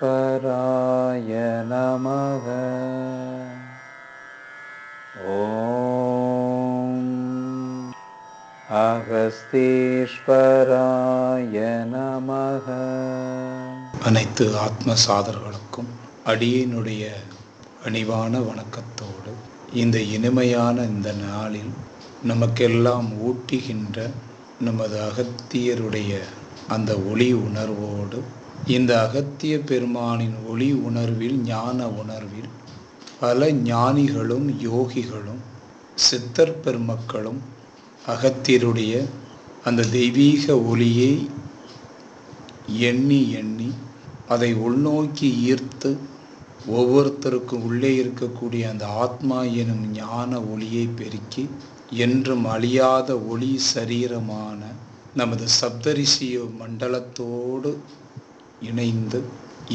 अगस्तीश्वराय नमः ॐ अगस्तीश्वराय नमः அனைத்து ஆத்ம சாதர்களுக்கும் அடியினுடைய பணிவான வணக்கத்தோடு இந்த இனிமையான இந்த நாளில் நமக்கெல்லாம் ஊட்டுகின்ற நமது அகத்தியருடைய அந்த ஒளி உணர்வோடு இந்த அகத்திய பெருமானின் ஒளி உணர்வில் ஞான உணர்வில் பல ஞானிகளும் யோகிகளும் சித்தர் பெருமக்களும் அகத்தியருடைய அந்த தெய்வீக ஒளியை எண்ணி எண்ணி அதை உள்நோக்கி ஈர்த்து ஒவ்வொருத்தருக்கும் உள்ளே இருக்கக்கூடிய அந்த ஆத்மா எனும் ஞான ஒளியை பெருக்கி என்றும் அழியாத ஒளி சரீரமான நமது சப்தரிசிய மண்டலத்தோடு இணைந்து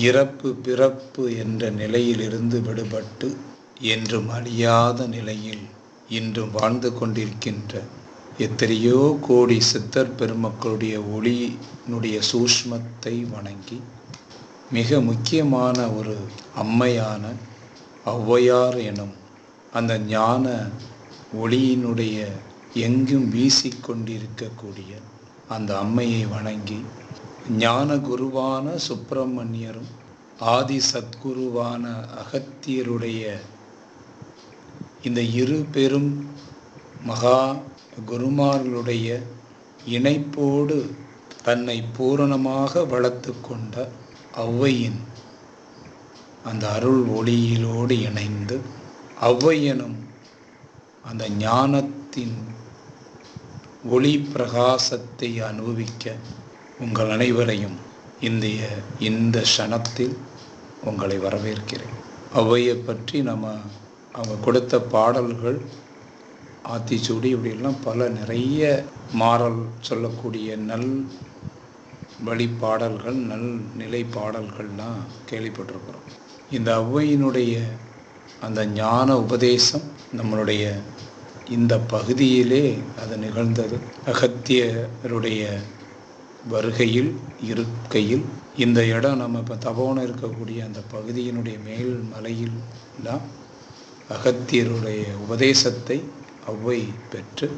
இறப்பு பிறப்பு என்ற நிலையிலிருந்து விடுபட்டு என்றும் அழியாத நிலையில் இன்றும் வாழ்ந்து கொண்டிருக்கின்ற எத்தனையோ கோடி சித்தர் பெருமக்களுடைய ஒளியினுடைய சூஷ்மத்தை வணங்கி மிக முக்கியமான ஒரு அம்மையான ஔவையார் எனும் அந்த ஞான ஒளியினுடைய எங்கும் வீசிக்கொண்டிருக்கக்கூடிய அந்த அம்மையை வணங்கி ஞான குருவான சுப்பிரமணியரும் ஆதி சத்குருவான அகத்தியருடைய இந்த இரு பெரும் மகா குருமார்களுடைய இணைப்போடு தன்னை பூரணமாக வளர்த்து கொண்ட ஔவையின் அந்த அருள் ஒளியிலோடு இணைந்து ஔவையனும் அந்த ஞானத்தின் ஒளி பிரகாசத்தை அனுபவிக்க உங்கள் அனைவரையும் இந்திய இந்த க்ஷணத்தில் உங்களை வரவேற்கிறேன். அவையை பற்றி நம்ம அவங்க கொடுத்த பாடல்கள் ஆத்திச்சூடி இப்படிலாம் பல நிறைய மாறல் சொல்லக்கூடிய நல் வழி பாடல்கள் நல் நிலை பாடல்கள்லாம் கேள்விப்பட்டிருக்கிறோம். இந்த ஔவையினுடைய அந்த ஞான உபதேசம் நம்மளுடைய இந்த பகுதியிலே அது நிகழ்ந்தது. அகத்தியருடைய வருகையில் இருக்கையில் இந்த இடம் நம்ம இப்போ தபோன இருக்கக்கூடிய அந்த பகுதியினுடைய மேல் மலையில் தான் அகத்தியருடைய உபதேசத்தை அவ்வை பெற்று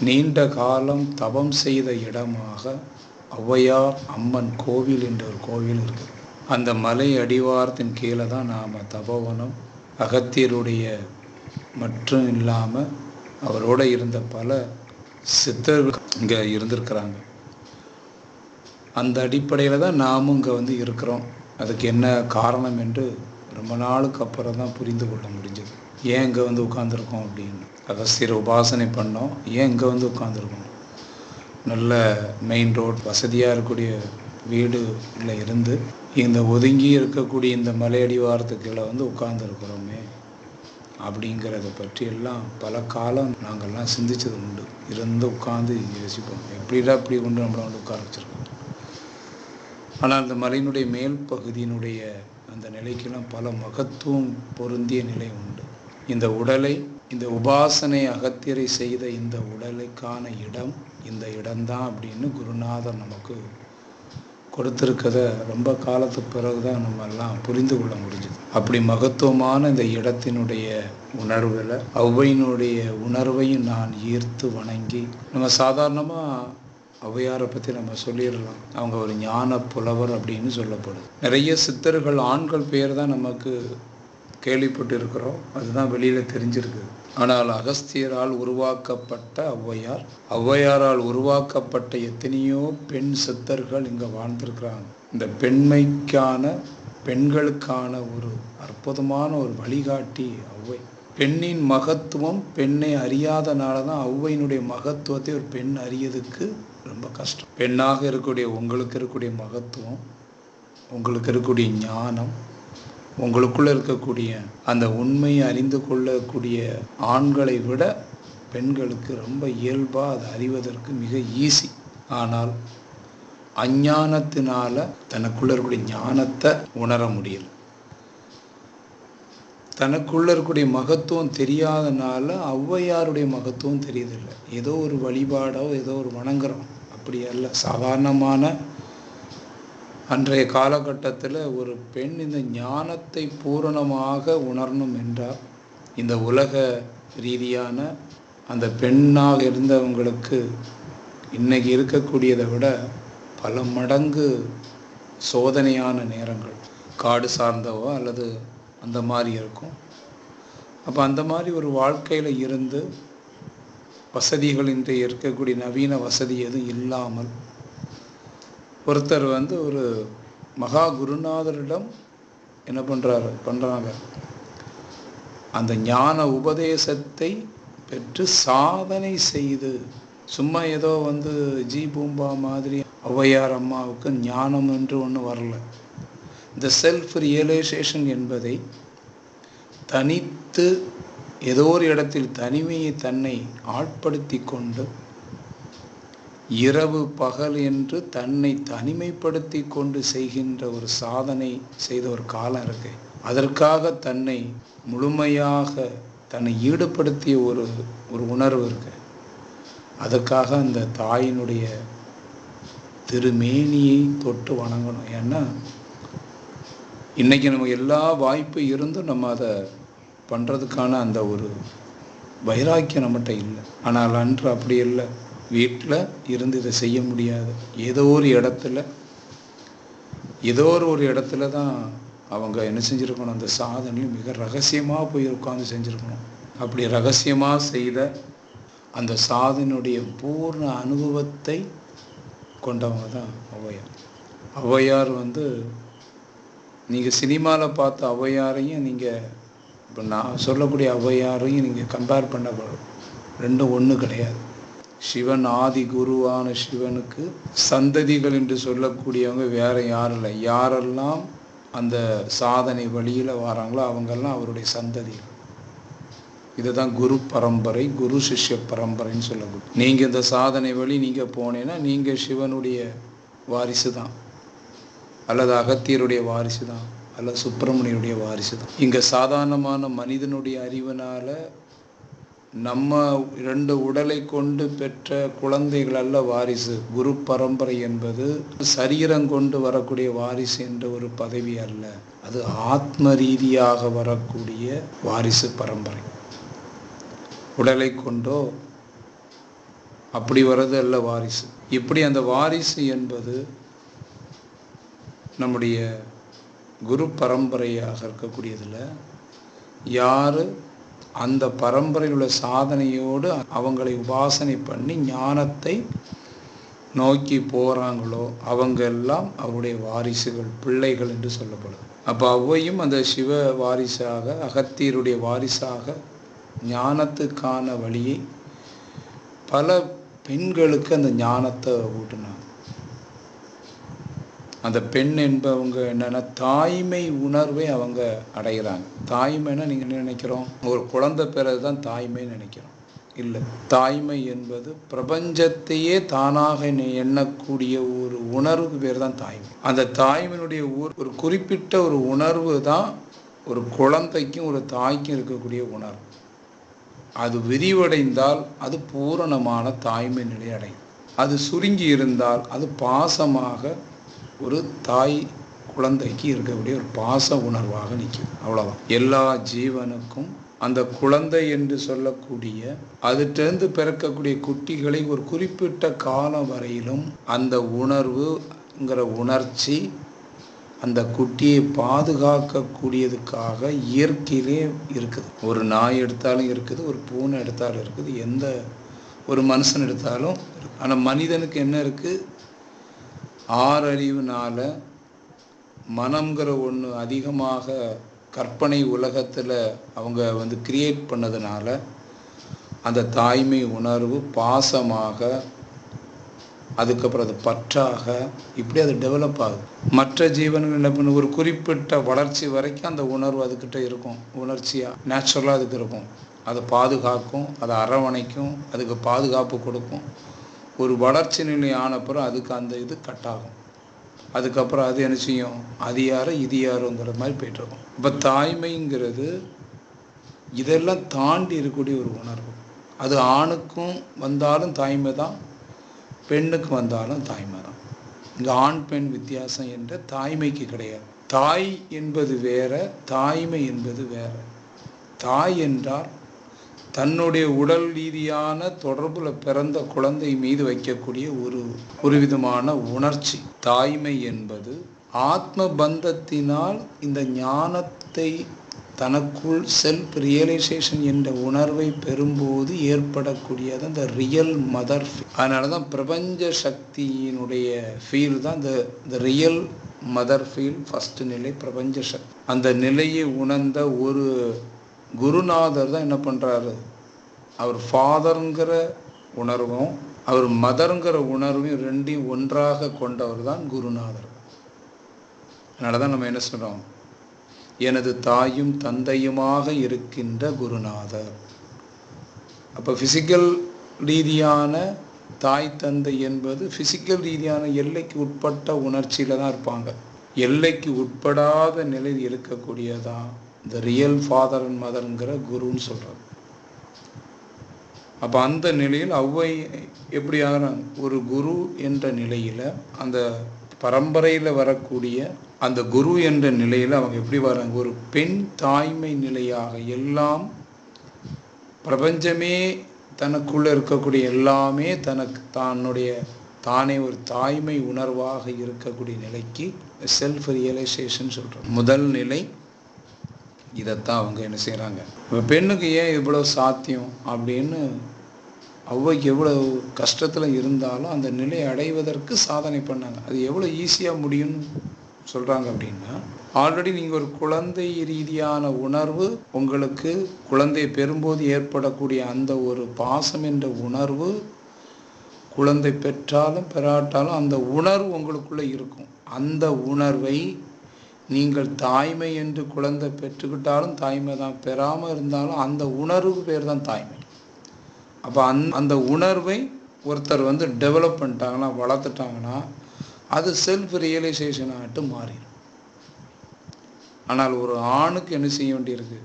நீண்ட காலம் தவம் செய்த இடமாக ஔவையார் அம்மன் கோவில் என்ற ஒரு கோவில் இருக்குது அந்த மலை அடிவாரத்தின் கீழே தான் நாம் தபோவனம் அகத்தியருடைய மற்றும் இல்லாமல் அவரோட இருந்த பல சித்தர்கள் இங்கே இருந்திருக்கிறாங்க. அந்த அடிப்படையில் தான் நாமும் இங்கே வந்து இருக்கிறோம். அதுக்கு என்ன காரணம் என்று ரொம்ப நாளுக்கு அப்புறம் தான் புரிந்து கொள்ள முடிஞ்சது. ஏன் இங்கே வந்து உட்காந்துருக்கோம் அப்படின்னு. அகஸ்தியர் உபாசனை பண்ணோம். ஏன் இங்கே வந்து உட்காந்துருக்கோம் நல்ல மெயின் ரோட் வசதியாக இருக்கக்கூடிய வீடுல இருந்து இந்த ஒதுங்கி இருக்கக்கூடிய இந்த மலையடிவாரத்துக்குள்ள வந்து உட்கார்ந்துருக்குறோமே. அப்படிங்கிறத பற்றி எல்லாம் பல காலம் நாங்கள்லாம் சிந்தித்தது உண்டு. இருந்து உட்காந்து யோசிப்போம் எப்படிடா இப்படி கொண்டு நம்மளை வந்து உட்கார வச்சிருக்கோம்? ஆனால் அந்த மலையினுடைய மேல் பகுதியினுடைய அந்த நிலைக்கெல்லாம் பல மகத்துவம் பொருந்திய நிலை உண்டு. இந்த உடலை இந்த உபாசனை அகத்தியரை செய்த இந்த உடலுக்கான இடம் இந்த இடம்தான் அப்படின்னு குருநாதர் நமக்கு கொடுத்துருக்கத ரொம்ப காலத்துக்கு பிறகு தான் நம்ம எல்லாம் புரிந்து கொள்ள முடிஞ்சது. அப்படி மகத்துவமான இந்த இடத்தினுடைய உணர்வில் ஔவையினுடைய உணர்வையும் நான் ஈர்த்து வணங்கி நம்ம சாதாரணமாக ஔவையாரை பற்றி நம்ம சொல்லிடலாம். அவங்க ஒரு ஞான புலவர் அப்படின்னு சொல்லப்படுது. நிறைய சித்தர்கள் ஆண்கள் பேர் தான் நமக்கு கேள்விப்பட்டிருக்கிறோம். அதுதான் வெளியில் தெரிஞ்சிருக்கு. ஆனால் அகஸ்தியரால் உருவாக்கப்பட்ட ஔவையார் ஔவையாரால் உருவாக்கப்பட்ட எத்தனையோ பெண் சித்தர்கள் இங்கே வாழ்ந்திருக்கிறாங்க. இந்த பெண்மைக்கான பெண்களுக்கான ஒரு அற்புதமான ஒரு வழிகாட்டி ஔவை. பெண்ணின் மகத்துவம் பெண்ணை அறியாதனால தான் ஔவையினுடைய மகத்துவத்தை ஒரு பெண் அறியதுக்கு ரொம்ப கஷ்டம். பெண்ணாக இருக்கக்கூடிய உங்களுக்கு இருக்கக்கூடிய மகத்துவம் உங்களுக்கு இருக்கக்கூடிய ஞானம் உங்களுக்குள்ளே இருக்கக்கூடிய அந்த உண்மையை அறிந்து கொள்ளக்கூடிய ஆண்களை விட பெண்களுக்கு ரொம்ப இயல்பாக அதை அறிவதற்கு மிக ஈஸி ஆனால் அஞ்ஞானத்தினால தனக்குள்ள இருக்கக்கூடிய ஞானத்தை உணர முடியல. தனக்குள்ள இருக்கக்கூடிய மகத்துவம் தெரியாதனால ஔவையாருடைய மகத்துவம் தெரியுதில்லை. ஏதோ ஒரு வழிபாடோ ஏதோ ஒரு வணங்குறோம். அப்படி அல்ல. சாதாரணமான அன்றைய காலகட்டத்தில் ஒரு பெண் இந்த ஞானத்தை பூரணமாக உணரணும் என்றால் இந்த உலக ரீதியான அந்த பெண்ணாக இருந்தவங்களுக்கு இன்னைக்கு இருக்கக்கூடியதை விட பல மடங்கு சோதனையான நேரங்கள். காடு சார்ந்தவோ அல்லது அந்த மாதிரி இருக்கும். அப்போ அந்த மாதிரி ஒரு வாழ்க்கையில் இருந்து வசதிகள் இன்றைய இருக்கக்கூடிய நவீன வசதி எதுவும் இல்லாமல் ஒருத்தர் வந்து ஒரு மகா குருநாதரிடம் என்ன பண்ணுறாரு பண்ணுறாங்க அந்த ஞான உபதேசத்தை பெற்று சாதனை செய்து சும்மா ஏதோ வந்து ஜி பூம்பா மாதிரி ஔவையார் அம்மாவுக்கு ஞானம் என்று ஒன்று வரல. இந்த செல்ஃப் ரியலைசேஷன் என்பதை தனித்து ஏதோ ஒரு இடத்தில் தனிமையை தன்னை ஆட்படுத்தி கொண்டு இரவு பகல் என்று தன்னை தனிமைப்படுத்தி கொண்டு செய்கின்ற ஒரு சாதனை செய்த ஒரு காலம் இருக்கு. அதற்காக தன்னை முழுமையாக தன்னை ஈடுபடுத்திய ஒரு ஒரு உணர்வு இருக்கு. அதுக்காக அந்த தாயினுடைய திருமேனியை தொட்டு வணங்கணும். ஏன்னா இன்றைக்கி நமக்கு எல்லா வாய்ப்பு இருந்தும் நம்ம அதை பண்ணுறதுக்கான அந்த ஒரு வைராக்கியம் நம்மகிட்ட இல்லை. ஆனால் அன்று அப்படி இல்லை. வீட்டில் இருந்து இதை செய்ய முடியாது. ஏதோ ஒரு இடத்துல ஏதோ ஒரு ஒரு இடத்துல தான் அவங்க என்ன செஞ்சுருக்கணும்? அந்த சாதனையும் மிக ரகசியமாக போய் உட்காந்து செஞ்சுருக்கணும். அப்படி ரகசியமாக செய்த அந்த சாதனுடைய பூர்ண அனுபவத்தை கொண்டவங்க தான் ஔவையார். ஔவையார் வந்து நீங்கள் சினிமாவில் பார்த்த ஔவையாரையும் நீங்கள் இப்போ நான் சொல்லக்கூடிய ஔவையாரையும் நீங்கள் கம்பேர் பண்ண ரெண்டும் ஒன்று கிடையாது. சிவன் ஆதி குருவான சிவனுக்கு சந்ததிகள் என்று சொல்லக்கூடியவங்க வேற யாரும் இல்லை. யாரெல்லாம் அந்த சாதனை வழியில் வராங்களோ அவங்கெல்லாம் அவருடைய சந்ததிகள். இதுதான் குரு பரம்பரை குரு சிஷ்ய பரம்பரைன்னு சொல்லக்கூடிய. நீங்கள் இந்த சாதனை வழி நீங்கள் போனேன்னா நீங்கள் சிவனுடைய வாரிசு தான் அல்லது அகத்தியருடைய வாரிசு தான் அல்லது சுப்பிரமணியனுடைய வாரிசு தான் இங்கே சாதாரணமான மனிதனுடைய அறிவினால் நம்ம இரண்டு உடலை கொண்டு பெற்ற குழந்தைகள் அல்ல வாரிசு. குரு பரம்பரை என்பது சரீரம் கொண்டு வரக்கூடிய வாரிசு என்ற ஒரு பதவி அல்ல. அது ஆத்ம ரீதியாக வரக்கூடிய வாரிசு பரம்பரை. உடலை கொண்டோ அப்படி வர்றது அல்ல வாரிசு. இப்படி அந்த வாரிசு என்பது நம்முடைய குரு பரம்பரையாக இருக்கக்கூடியதில் யார் அந்த பரம்பரையில் உள்ள சாதனையோடு அவங்களை உபாசனை பண்ணி ஞானத்தை நோக்கி போகிறாங்களோ அவங்க எல்லாம் அவருடைய வாரிசுகள் பிள்ளைகள் என்று சொல்லப்படுது. அப்போ அவ்வையும் அந்த சிவ வாரிசாக அகத்தியருடைய வாரிசாக ஞானத்துக்கான வழியை பல பெண்களுக்கு அந்த ஞானத்தை ஊட்டினார் அந்த பெண் என்பவங்க என்னென்னா தாய்மை உணர்வை அவங்க அடைகிறாங்க. தாய்மைன்னா நீங்கள் என்ன நினைக்கிறோம்? ஒரு குழந்தை பிறகு தான் தாய்மைன்னு நினைக்கிறோம். இல்லை தாய்மை என்பது பிரபஞ்சத்தையே தானாக எண்ணக்கூடிய ஒரு உணர்வுக்கு பேர் தான் தாய்மை. அந்த தாய்மையினுடைய ஒரு குறிப்பிட்ட ஒரு உணர்வு தான் ஒரு குழந்தைக்கும் ஒரு தாய்க்கும் இருக்கக்கூடிய உணர்வு. அது விரிவடைந்தால் அது பூரணமான தாய்மை நிலை அடையும். அது சுருங்கி இருந்தால் அது பாசமாக ஒரு தாய் குழந்தைக்கு இருக்கக்கூடிய ஒரு பாச உணர்வாக நிற்கும். அவ்வளோதான் எல்லா ஜீவனுக்கும் அந்த குழந்தை என்று சொல்லக்கூடிய அதிலிருந்து பிறக்கக்கூடிய குட்டிகளை ஒரு குறிப்பிட்ட காலம் வரையிலும் அந்த உணர்வுங்கிற உணர்ச்சி அந்த குட்டியை பாதுகாக்கக்கூடியதுக்காக இயற்கையிலே இருக்குது. ஒரு நாய் எடுத்தாலும் இருக்குது ஒரு பூனை எடுத்தாலும் இருக்குது எந்த ஒரு மனுஷன் எடுத்தாலும் ஆனால் மனிதனுக்கு என்ன இருக்குது ஆறறிவுனால மனம்ங்கிற ஒன்று அதிகமாக கற்பனை உலகத்தில் அவங்க வந்து கிரியேட் பண்ணதுனால அந்த தாய்மை உணர்வு பாசமாக அதுக்கப்புறம் அது பற்றாக இப்படி அது டெவலப் ஆகுது. மற்ற ஜீவன்கள் என்ன பண்ணு ஒரு குறிப்பிட்ட வளர்ச்சி வரைக்கும் அந்த உணர்வு அதுக்கிட்ட இருக்கும். உணர்ச்சியாக நேச்சுரலாக அதுக்கு இருக்கும். அதை பாதுகாக்கும் அதை அரவணைக்கும் அதுக்கு பாதுகாப்பு கொடுக்கும். ஒரு வளர்ச்சி நிலை ஆனப்புறம் அதுக்கு அந்த இது கட் ஆகும். அதுக்கப்புறம் அது என்ன செய்யும்? அது யாரோ? இது யாரோங்கிற மாதிரி போயிட்டுருக்கும் இப்போ தாய்மைங்கிறது இதெல்லாம் தாண்டி இருக்கக்கூடிய ஒரு உணர்வு. அது ஆணுக்கும் வந்தாலும் தாய்மை தான் பெண்ணுக்கு வந்தாலும் தாய்மை தான். இங்கே ஆண் பெண் வித்தியாசம் என்ற தாய்மைக்கு கிடையாது. தாய் என்பது வேற தாய்மை என்பது வேற. தாய் என்றால் தன்னுடைய உடல் ரீதியான தொடர்புல பிறந்த குழந்தை மீது வைக்கக்கூடிய ஒரு ஒரு விதமான உணர்ச்சி. தாய்மை என்பது ஆத்ம பந்தத்தினால் இந்த ஞானத்தை தனக்குள் செல்ஃப் ரியலைசேஷன் என்ற உணர்வை பெறும்போது ஏற்படக்கூடியது அந்த ரியல் மதர் அதனால தான் பிரபஞ்ச சக்தியினுடைய ஃபீல் தான் இந்த இந்த ரியல் மதர் ஃபீல் ஃபஸ்ட்டு நிலை பிரபஞ்ச சக்தி. அந்த நிலையை உணர்ந்த ஒரு குருநாதர் தான் என்ன பண்ணுறாரு அவர் ஃபாதருங்கிற உணர்வும் அவர் மதருங்கிற உணர்வையும் ரெண்டையும் ஒன்றாக கொண்டவர் தான் குருநாதர். அதனால தான் நம்ம என்ன சொல்கிறோம் எனது தாயும் தந்தையுமாக இருக்கின்ற குருநாதர். அப்போ ஃபிசிக்கல் ரீதியான தாய் தந்தை என்பது ஃபிசிக்கல் ரீதியான எல்லைக்கு உட்பட்ட உணர்ச்சியில் தான் இருப்பாங்க. எல்லைக்கு உட்படாத நிலையில் இருக்கக்கூடியதான் இந்த ரியல் ஃபாதர் அண்ட் மதருங்கிற குருன்னு சொல்கிறார் அப்போ அந்த நிலையில் அவ்வை எப்படி ஆகிறாங்க ஒரு குரு என்ற நிலையில் அந்த பரம்பரையில் வரக்கூடிய அந்த குரு என்ற நிலையில் அவங்க எப்படி வராங்க? ஒரு பெண் தாய்மை நிலையாக எல்லாம் பிரபஞ்சமே தனக்குள்ளே இருக்கக்கூடிய எல்லாமே தனக்கு தன்னுடைய தானே ஒரு தாய்மை உணர்வாக இருக்கக்கூடிய நிலைக்கு செல்ஃப் ரியலைசேஷன் சொல்கிறோம் முதல் நிலை இதைத்தான் அவங்க என்ன செய்கிறாங்க இப்போ பெண்ணுக்கு ஏன் இவ்வளோ சாத்தியம் அப்படின்னு அவ்வைக்கு எவ்வளோ கஷ்டத்தில் இருந்தாலும் அந்த நிலையை அடைவதற்கு சாதனை பண்ணாங்க. அது எவ்வளோ ஈஸியாக முடியும்னு சொல்கிறாங்க அப்படின்னா ஆல்ரெடி நீங்கள் ஒரு குழந்தை ரீதியான உணர்வு உங்களுக்கு குழந்தை பெறும்போது ஏற்படக்கூடிய அந்த ஒரு பாசம் என்ற உணர்வு குழந்தை பெற்றாலும் பெறாட்டாலும் அந்த உணர்வு உங்களுக்குள்ளே இருக்கும். அந்த உணர்வை நீங்கள் தாய்மை என்று குழந்தை பெற்றுக்கிட்டாலும் தாய்மை தான். பெறாமல் இருந்தாலும் அந்த உணர்வு பேர் தான் தாய்மை. அப்போ அந் அந்த உணர்வை ஒருத்தர் வந்து டெவலப் பண்ணிட்டாங்கன்னா வளர்த்துட்டாங்கன்னா அது செல்ஃப் ரியலைசேஷன் ஆகிட்டு மாறிடும். ஆனால் ஒரு ஆணுக்கு என்ன செய்ய வேண்டியிருக்கு?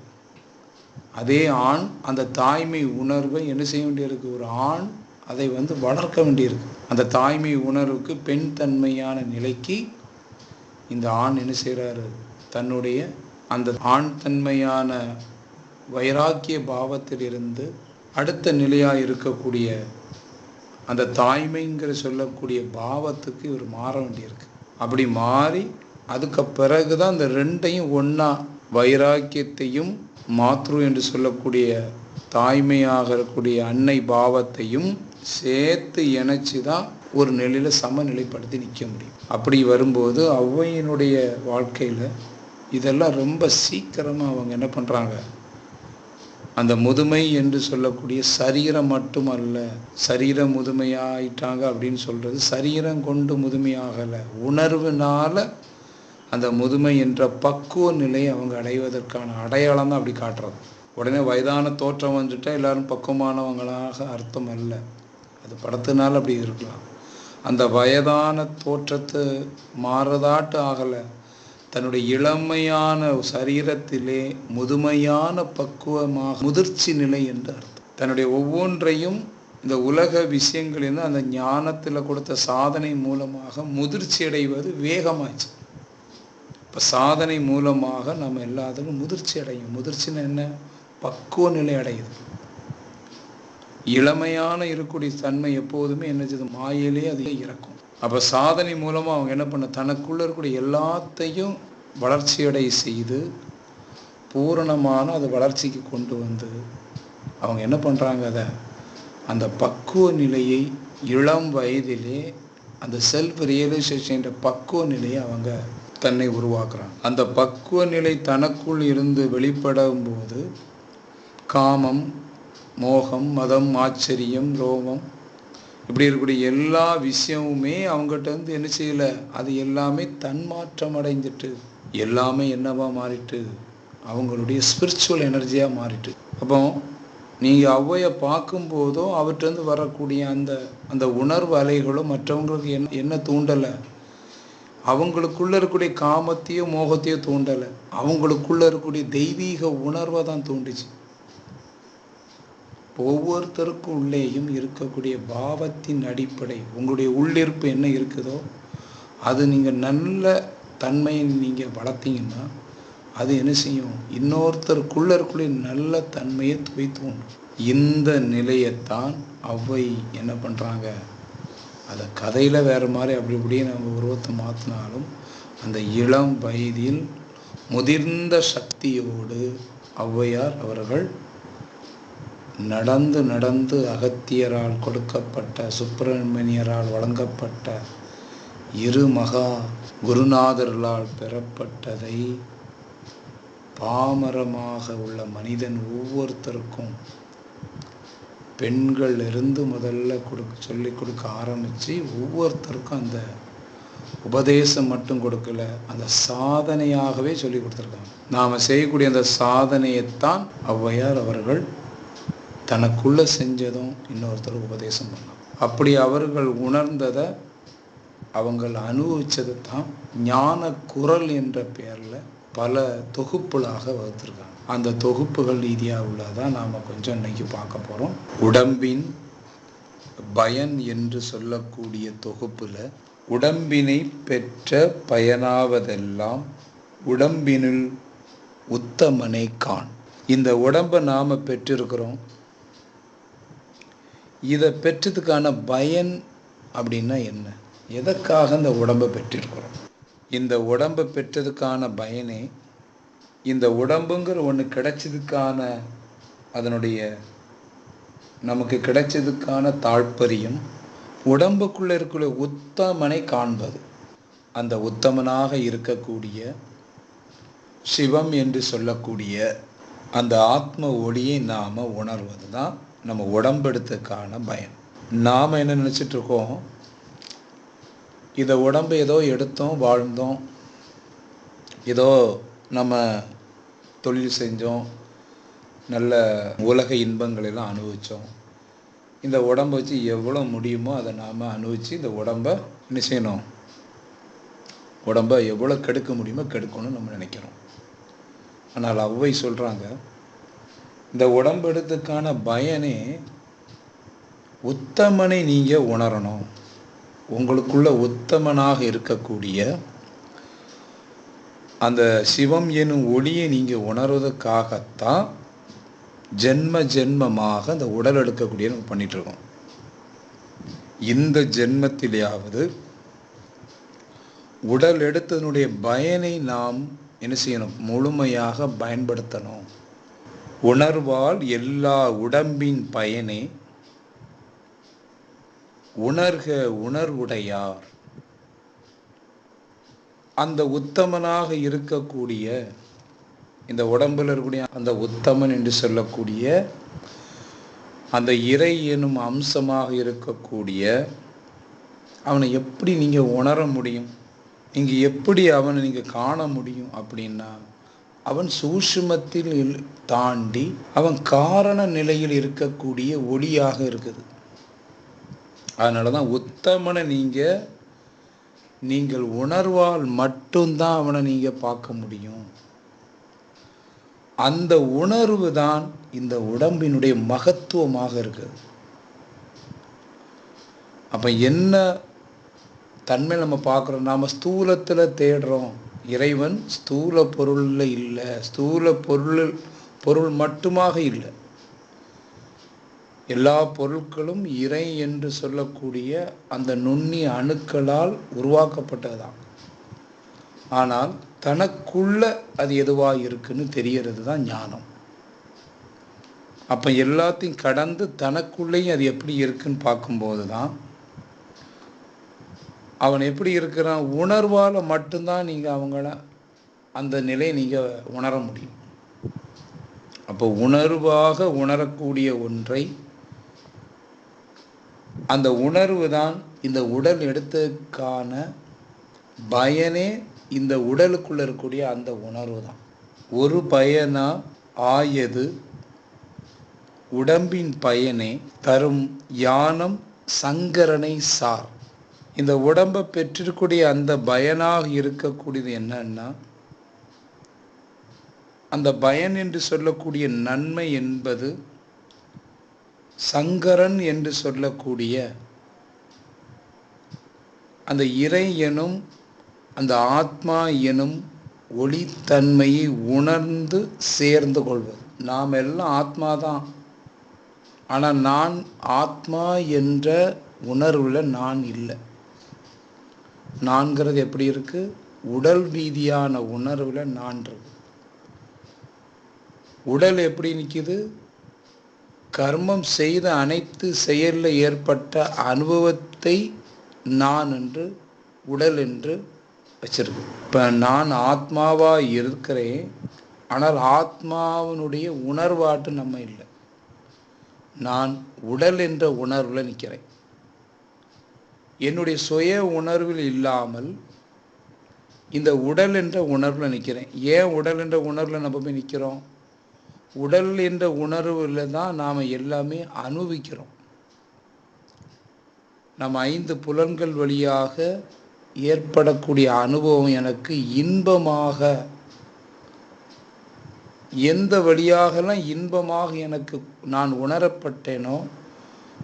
அதே ஆண் அந்த தாய்மை உணர்வை என்ன செய்ய வேண்டியிருக்கு? ஒரு ஆண் அதை வந்து வளர்க்க வேண்டியிருக்கு. அந்த தாய்மை உணர்வுக்கு பெண் தன்மையான நிலைக்கு இந்த ஆண் என்ன செய்கிறாரு தன்னுடைய அந்த ஆண் தன்மையான வைராக்கிய பாவத்திலிருந்து அடுத்த நிலையாக இருக்கக்கூடிய அந்த தாய்மைங்கிற சொல்லக்கூடிய பாவத்துக்கு இவர் மாற வேண்டியிருக்கு. அப்படி மாறி அதுக்கு பிறகு தான் அந்த ரெண்டையும் ஒன்றா வைராக்கியத்தையும் மாத்ரு என்று சொல்லக்கூடிய தாய்மையாக இருக்கக்கூடிய அன்னை பாவத்தையும் சேர்த்து இணைச்சி தான் ஒரு நிலையில் சமநிலைப்படுத்தி நிற்க முடியும். அப்படி வரும்போது ஔவையினுடைய வாழ்க்கையில் இதெல்லாம் ரொம்ப சீக்கிரமாக அவங்க என்ன பண்ணுறாங்க அந்த முதுமை என்று சொல்லக்கூடிய சரீரம் மட்டும் அல்ல சரீர முதுமையாயிட்டாங்க அப்படின்னு சொல்கிறது சரீரம் கொண்டு முதுமையாகலை. உணர்வுனால அந்த முதுமை என்ற பக்குவ நிலையை அவங்க அடைவதற்கான அடையாளம் தான் அப்படி காட்டுறது. உடனே வயதான தோற்றம் வந்துட்டால் எல்லாரும் பக்குவமானவங்களாக அர்த்தம் அல்ல. அது படத்தினால அப்படி இருக்கலாம். அந்த வயதான தோற்றத்தை மாறதாட்டு ஆகலை. தன்னுடைய இளமையான சரீரத்திலே முதுமையான பக்குவமாக முதிர்ச்சி நிலை என்று அர்த்தம். தன்னுடைய ஒவ்வொன்றையும் இந்த உலக விஷயங்களிலிருந்து அந்த ஞானத்தில் கொடுத்த சாதனை மூலமாக முதிர்ச்சி அடைவது வேகமாச்சு. இப்போ சாதனை மூலமாக நம்ம எல்லாத்துக்கும் முதிர்ச்சி அடையும். முதிர்ச்சின்னு என்ன? பக்குவ நிலை அடையுது. இளமையான இருக்கக்கூடிய தன்மை எப்போதுமே என்ன மாயிலே அது இறக்கும். அப்போ சாதனை மூலமாக அவங்க என்ன பண்ண தனக்குள்ளே இருக்கக்கூடிய எல்லாத்தையும் வளர்ச்சியடை செய்து பூரணமான அது வளர்ச்சிக்கு கொண்டு வந்து அவங்க என்ன பண்ணுறாங்க அதை? அந்த பக்குவ நிலையை இளம் வயதிலே அந்த செல்ஃப் ரியலைசேஷன் பக்குவ நிலையை அவங்க தன்னை உருவாக்குறாங்க. அந்த பக்குவ நிலை தனக்குள் இருந்து வெளிப்படும் போது காமம் மோகம் மதம் ஆச்சரியம் ரோமம் இப்படி இருக்கக்கூடிய எல்லா விஷயமுமே அவங்ககிட்ட என்ன செய்யலை? அது எல்லாமே தன்மாற்றம் அடைஞ்சிட்டு எல்லாமே என்னவா மாறிட்டு? அவங்களுடைய ஸ்பிரிச்சுவல் எனர்ஜியாக மாறிட்டு. அப்போ நீங்கள் ஔவையை பார்க்கும்போதோ அவர்கிட்டருந்து வரக்கூடிய அந்த அந்த உணர்வு அலைகளும் மற்றவங்களுக்கு என்ன என்ன தூண்டலை? அவங்களுக்குள்ள இருக்கக்கூடிய காமத்தையோ மோகத்தையோ தூண்டலை. அவங்களுக்குள்ள இருக்கக்கூடிய தெய்வீக உணர்வை தான் தூண்டுச்சு. ஒவ்வொருத்தருக்கும் உள்ளேயும் இருக்கக்கூடிய பாவத்தின் அடிப்படை உங்களுடைய உள்ளிருப்பு என்ன இருக்குதோ அது நீங்கள் நல்ல தன்மையை நீங்கள் வளர்த்தீங்கன்னா அது என்ன செய்யும்? இன்னொருத்தருக்குள்ள இருக்கக்கூடிய நல்ல தன்மையை துவைத்தோம் இந்த நிலையைத்தான் அவ்வை என்ன பண்ணுறாங்க அதை கதையில் வேறு மாதிரி அப்படி இப்படியே நம்ம உருவத்தை மாற்றினாலும் அந்த இளம் வயதில் முதிர்ந்த சக்தியோடு ஔவையார் அவர்கள் நடந்து நடந்து அகத்தியரால் கொடுக்கப்பட்ட சுப்பிரமணியரால் வழங்கப்பட்ட இரு மகா குருநாதர்களால் பெறப்பட்டதை பாமரமாக உள்ள மனிதன் ஒவ்வொருத்தருக்கும் பெண்கள் இருந்து முதல்ல கொடுக்க சொல்லி கொடுக்க ஆரம்பித்து ஒவ்வொருத்தருக்கும் அந்த உபதேசம் மட்டும் கொடுக்கல அந்த சாதனையாகவே சொல்லி கொடுத்துருக்காங்க. நாம் செய்யக்கூடிய அந்த சாதனையைத்தான் ஔவையார் அவர்கள் தனக்குள்ளே செஞ்சதும் இன்னொருத்தர் உபதேசம் பண்ணாங்க அப்படி அவர்கள் உணர்ந்ததை அவங்கள் அனுபவித்தது தான் ஞான குரல் என்ற பெயரில் பல தொகுப்புகளாக வகுத்திருக்காங்க அந்த தொகுப்புகள் ரீதியாக உள்ளதான் நாம் கொஞ்சம் இன்னைக்கு பார்க்க போகிறோம் உடம்பின் பயன் என்று சொல்லக்கூடிய தொகுப்பில் உடம்பினை பெற்ற பயனாவதெல்லாம் உடம்பினுள் உத்தமனை காண். இந்த உடம்பை நாம் பெற்றிருக்கிறோம். இதை பெற்றதுக்கான பயன் அப்படின்னா என்ன? எதற்காக இந்த உடம்பை பெற்றிருக்கிறோம்? இந்த உடம்பை பெற்றதுக்கான பயனே இந்த உடம்புங்கிற ஒன்று கிடைச்சதுக்கான அதனுடைய நமக்கு கிடைச்சதுக்கான தாழ்ப்பரியம் உடம்புக்குள்ளே இருக்கிற உத்தமனை காண்பது. அந்த உத்தமனாக இருக்கக்கூடிய சிவம் என்று சொல்லக்கூடிய அந்த ஆத்ம ஒளியை நாம் உணர்வது தான் நம்ம உடம்பெடுத்துக்கான பயன். நாம் என்ன நினச்சிட்டு இருக்கோம் இதை உடம்பு ஏதோ எடுத்தோம் வாழ்ந்தோம். ஏதோ நம்ம தொழில் செஞ்சோம். நல்ல உலக இன்பங்கள் எல்லாம் அனுபவித்தோம் இந்த உடம்பை வச்சு எவ்வளோ முடியுமோ அதை நாம் அனுபவித்து இந்த உடம்பை என்ன செய்யணும்? உடம்பை எவ்வளோ கெடுக்க முடியுமோ கெடுக்கணும்னு நம்ம நினைக்கிறோம். ஆனால் அவ்வை சொல்கிறாங்க இந்த உடம்பெடுத்துக்கான பயனே உத்தமனை நீங்கள் உணரணும். உங்களுக்குள்ள உத்தமனாக இருக்கக்கூடிய அந்த சிவம் எனும் ஒளியை நீங்கள் உணர்வதற்காகத்தான் ஜென்ம ஜென்மமாக அந்த உடல் எடுக்கக்கூடிய நம்ம பண்ணிகிட்ருக்கோம் இந்த ஜென்மத்திலேயாவது உடல் எடுத்ததனுடைய பயனை நாம் என்ன செய்யணும்? முழுமையாக பயன்படுத்தணும். உணர்வால் எல்லா உடம்பின் பயனே. உணர்க உணர்வுடையார். அந்த உத்தமனாக இருக்கக்கூடிய இந்த உடம்பில் இருக்கக்கூடிய அந்த உத்தமன் என்று சொல்லக்கூடிய அந்த இறை எனும் அம்சமாக இருக்கக்கூடிய அவனை எப்படி நீங்கள் உணர முடியும்? நீங்கள் எப்படி அவனை நீங்கள் காண முடியும் அப்படின்னா அவன் சூஷ்மத்தில் தாண்டி அவன் காரண நிலையில் இருக்கக்கூடிய ஒளியாக இருக்குது. அதனால தான் உத்தமனை நீங்கள் நீங்கள் உணர்வால் மட்டும்தான் அவனை நீங்கள் பார்க்க முடியும். அந்த உணர்வு தான் இந்த உடம்பினுடைய மகத்துவமாக இருக்குது. அப்போ என்ன தன்மை நம்ம பார்க்குறோம்? நாம் ஸ்தூலத்தில் தேடுறோம். இறைவன் ஸ்தூல பொருளில் இல்லை. ஸ்தூல பொருள் பொருள் மட்டுமாக இல்லை. எல்லா பொருட்களும் இறை என்று சொல்லக்கூடிய அந்த நுண்ணி அணுக்களால் உருவாக்கப்பட்டதுதான். ஆனால் தனக்குள்ள அது எதுவாக இருக்குன்னு தெரியறது தான் ஞானம். அப்போ எல்லாத்தையும் கடந்து தனக்குள்ளேயும் அது எப்படி இருக்குன்னு பார்க்கும்போது தான் அவன் எப்படி இருக்கிறான்? உணர்வால் மட்டும்தான் நீங்கள் அவங்கள அந்த நிலையை நீங்கள் உணர முடியும். அப்போ உணர்வாக உணரக்கூடிய ஒன்றை அந்த உணர்வு தான் இந்த உடல் எடுத்ததுக்கான பயனே இந்த உடலுக்குள்ளே இருக்கக்கூடிய அந்த உணர்வு தான். ஒரு பயனா ஆயது உடம்பின் பயனே தரும் யானம் சங்கரனை சார். இந்த உடம்பை பெற்றிருக்கூடிய அந்த பயனாக இருக்கக்கூடியது என்னன்னா அந்த பயன் என்று சொல்லக்கூடிய நன்மை என்பது சங்கரன் என்று சொல்லக்கூடிய அந்த இறை எனும் அந்த ஆத்மா எனும் ஒளித்தன்மையை உணர்ந்து சேர்ந்து கொள்வது. நாம் எல்லாம் ஆத்மா தான். ஆனால் நான் ஆத்மா என்ற உணர்வில் நான் இல்லை. நான்கிறது எப்படி இருக்கு? உடல் ரீதியான உணர்வில் நான் இருக்கு உடல் எப்படி நிற்கிது கர்மம் செய்த அனைத்து செயலில் ஏற்பட்ட அனுபவத்தை நான் என்று உடல் என்று வச்சிருக்கு இப்போ நான் ஆத்மாவாக இருக்கிறேன். ஆனால் ஆத்மாவினுடைய உணர்வாட்டு நம்ம இல்லை. நான் உடல் என்ற உணர்வில் நிற்கிறேன் என்னுடைய சுய உணர்வில் இல்லாமல் இந்த உடல் என்ற உணர்வில் நிற்கிறேன் ஏன் உடல் என்ற உணர்வில் நம்ம போய் நிற்கிறோம் உடல் என்ற உணர்வில் தான் நாம் எல்லாமே அனுபவிக்கிறோம். நம்ம ஐந்து புலன்கள் வழியாக ஏற்படக்கூடிய அனுபவம் எனக்கு இன்பமாக எந்த வழியாகலாம் இன்பமாக எனக்கு நான் உணரப்பட்டேனோ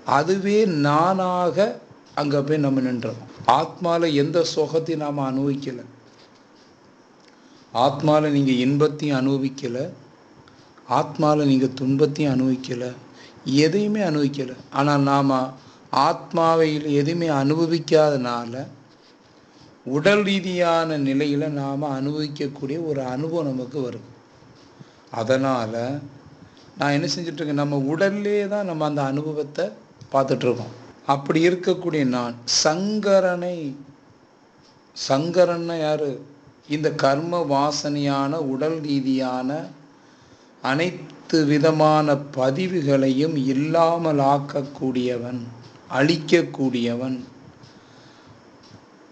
அதுவே நானாக அங்கே போய் நம்ம நின்றோம். ஆத்மாவில் எந்த சுகத்தையும் நாம் அனுபவிக்கலை. ஆத்மாவில் நீங்கள் இன்பத்தையும் அனுபவிக்கலை. ஆத்மாவில் நீங்கள் துன்பத்தையும் அனுபவிக்கலை. எதையுமே அனுபவிக்கலை. ஆனால் நாம் ஆத்மாவையில் எதுவுமே அனுபவிக்காதனால உடல் ரீதியான நிலையில் நாம் அனுபவிக்கக்கூடிய ஒரு அனுபவம் நமக்கு வரும். அதனால் நான் என்ன செஞ்சிட்ருக்கேன் நம்ம உடல்லே தான் நம்ம அந்த அனுபவத்தை பார்த்துட்ருக்கோம் அப்படி இருக்கக்கூடிய நான் சங்கரனை சங்கரன்னா யாரு? இந்த கர்ம வாசனையான உடல் ரீதியான அனைத்து விதமான பதிவுகளையும் இல்லாமல் ஆக்கக்கூடியவன் அழிக்கக்கூடியவன்.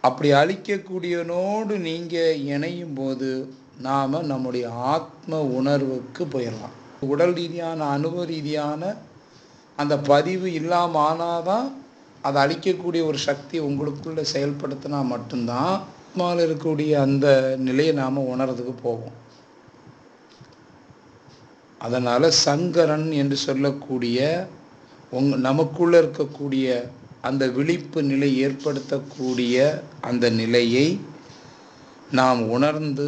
அப்படி அழிக்கக்கூடியவனோடு நீங்கள் இணையும் போது நாம் நம்முடைய ஆத்ம உணர்வுக்கு போயிடலாம். உடல் ரீதியான அனுபவ ரீதியான அந்த பதிவு இல்லாமல் ஆனாதான் அதை அழிக்கக்கூடிய ஒரு சக்தி உங்களுக்குள்ள செயல்படுத்தினா மட்டும்தான் ஆத்மாவில் இருக்கக்கூடிய அந்த நிலையை நாம் உணர்றதுக்கு போவோம் அதனால் சங்கரன் என்று சொல்லக்கூடிய உங் நமக்குள்ள இருக்கக்கூடிய அந்த விழிப்பு நிலை ஏற்படுத்தக்கூடிய அந்த நிலையை நாம் உணர்ந்து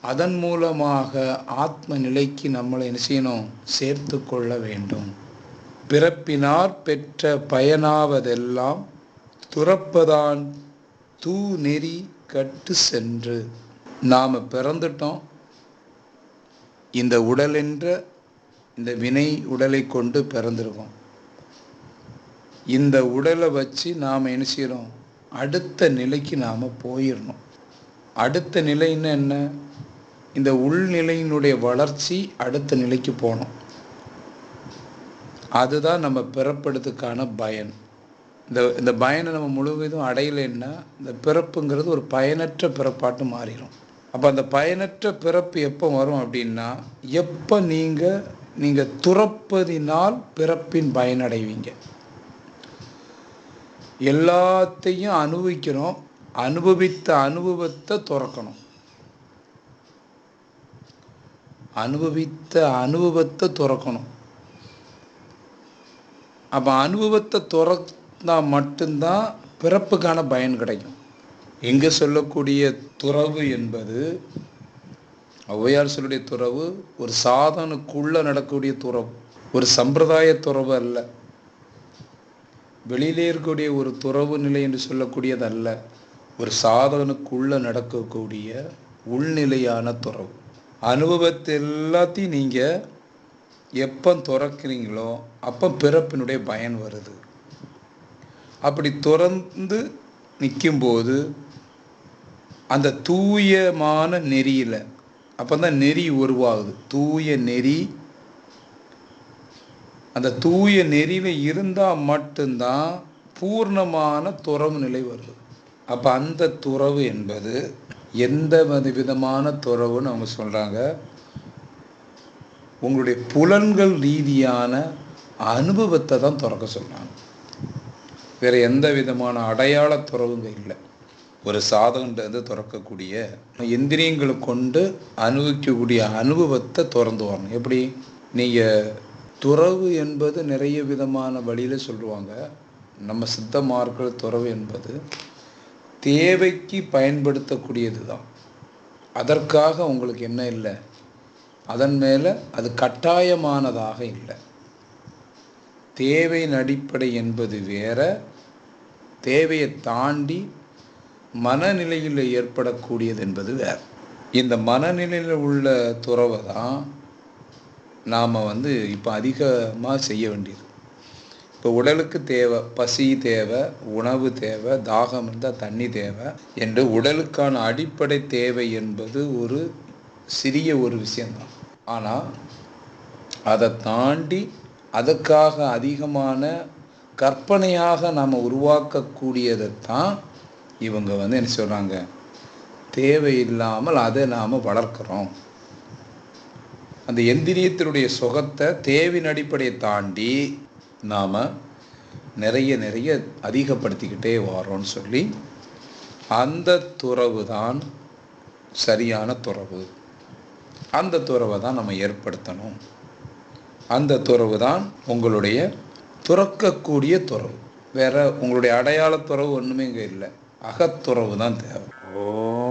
அதன் மூலமாக ஆத்ம நிலைக்கு நம்மளை என்ன செய்யணும்? சேர்த்து கொள்ள வேண்டும். பிறப்பினார் பெற்ற பயனாவதெல்லாம் துறப்பதான் தூ நெறி கட்டு சென்று. நாம் பிறந்துட்டோம். இந்த உடல் என்ற இந்த வினை உடலை கொண்டு பிறந்திருக்கோம். இந்த உடலை வச்சு நாம் என்ன செய்கிறோம் அடுத்த நிலைக்கு நாம் போயிடணும். அடுத்த நிலைன்னு என்ன? இந்த உள்நிலையினுடைய வளர்ச்சி அடுத்த நிலைக்கு போகணும். அதுதான் நம்ம பிறப்பெடுத்துக்கான பயன். இந்த இந்த பயனை நம்ம முழுவதும் அடையலைன்னா இந்த பிறப்புங்கிறது ஒரு பயனற்ற பிறப்பாட்டு மாறிடும். அப்போ அந்த பயனற்ற பிறப்பு எப்போ வரும் அப்படின்னா எப்போ நீங்கள் நீங்கள் துறப்பதினால் பிறப்பின் பயனடைவீங்க. எல்லாத்தையும் அனுபவிக்கிறோம். அனுபவித்த அனுபவத்தை துறக்கணும். அனுபவித்த அனுபவத்தை துறக்கணும். அப்போ அனுபவத்தை துறந்தா மட்டும்தான் பிறப்புக்கான பயன் கிடைக்கும். எங்கே சொல்லக்கூடிய துறவு என்பது ஔவையார் சொல்லுடைய துறவு ஒரு சாதனுக்குள்ளே நடக்கக்கூடிய துறவு ஒரு சம்பிரதாய துறவு அல்ல. வெளியிலே இருக்கக்கூடிய ஒரு துறவு நிலை என்று சொல்லக்கூடியது அல்ல ஒரு சாதனுக்குள்ளே நடக்கக்கூடிய உள்நிலையான துறவு. அனுபவத்தை எல்லாத்தையும் நீங்கள் எப்போ துறக்கிறீங்களோ அப்போ பிறப்பினுடைய பயன் வருது. அப்படி துறந்து நிற்கும்போது அந்த தூயமான நெறியில் அப்போ தான் நெறி உருவாகுது. தூய நெறி அந்த தூய நெறியில் இருந்தால் மட்டும்தான் பூர்ணமான துறவு நிலை வருது. அப்போ அந்த துறவு என்பது எந்த விதமான துறவுன்னு அவங்க சொல்கிறாங்க உங்களுடைய புலன்கள் ரீதியான அனுபவத்தை தான் திறக்க சொல்கிறாங்க வேறு எந்த விதமான அடையாள துறவுங்க இல்லை. ஒரு சாதகன்றது திறக்கக்கூடிய எந்திரியங்களை கொண்டு அனுபவிக்கக்கூடிய அனுபவத்தை திறந்து வரணும். எப்படி? நீங்கள் துறவு என்பது நிறைய விதமான வழியில் சொல்லுவாங்க. நம்ம சித்த மார்க்கிற துறவு என்பது தேவைக்கு பயன்படுத்தக்கூடியது தான் அதற்காக உங்களுக்கு என்ன இல்லை? அதன் மேலே அது கட்டாயமானதாக இல்லை. தேவையின் அடிப்படை என்பது வேற. தேவையை தாண்டி மனநிலையில் ஏற்படக்கூடியது என்பது வேறு. இந்த மனநிலையில் உள்ள துறவை தான் நாம் வந்து இப்போ அதிகமாக செய்ய வேண்டியது. இப்போ உடலுக்கு தேவை பசி தேவை உணவு தேவை தாகம் இருந்தால் தண்ணி தேவை என்று உடலுக்கான அடிப்படை தேவை என்பது ஒரு சிறிய ஒரு விஷயந்தான் ஆனால் அதை தாண்டி அதுக்காக அதிகமான கற்பனையாக நாம் உருவாக்கக்கூடியதை தான் இவங்க வந்து என்ன சொல்கிறாங்க தேவையில்லாமல் அதை நாம் வளர்க்குறோம். அந்த எந்திரியத்தினுடைய சுகத்தை தேவின் அடிப்படையை தாண்டி நாம் நிறைய நிறைய அதிகப்படுத்திக்கிட்டே வரோன்னு சொல்லி அந்த துறவு தான் சரியான துறவு. அந்த துறவை தான் நம்ம ஏற்படுத்தணும். அந்த துறவு தான் உங்களுடைய துறக்கக்கூடிய துறவு. வேற உங்களுடைய அடையாள துறவு ஒன்றுமே இங்கே இல்லை. அகத்துறவு தான் தேவை. ஓம்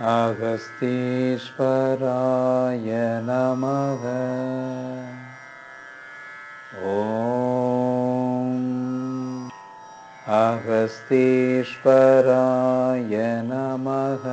அகஸ்தீஸ்வராய நமக. ஓம் आगस्तिश्वराय नमः।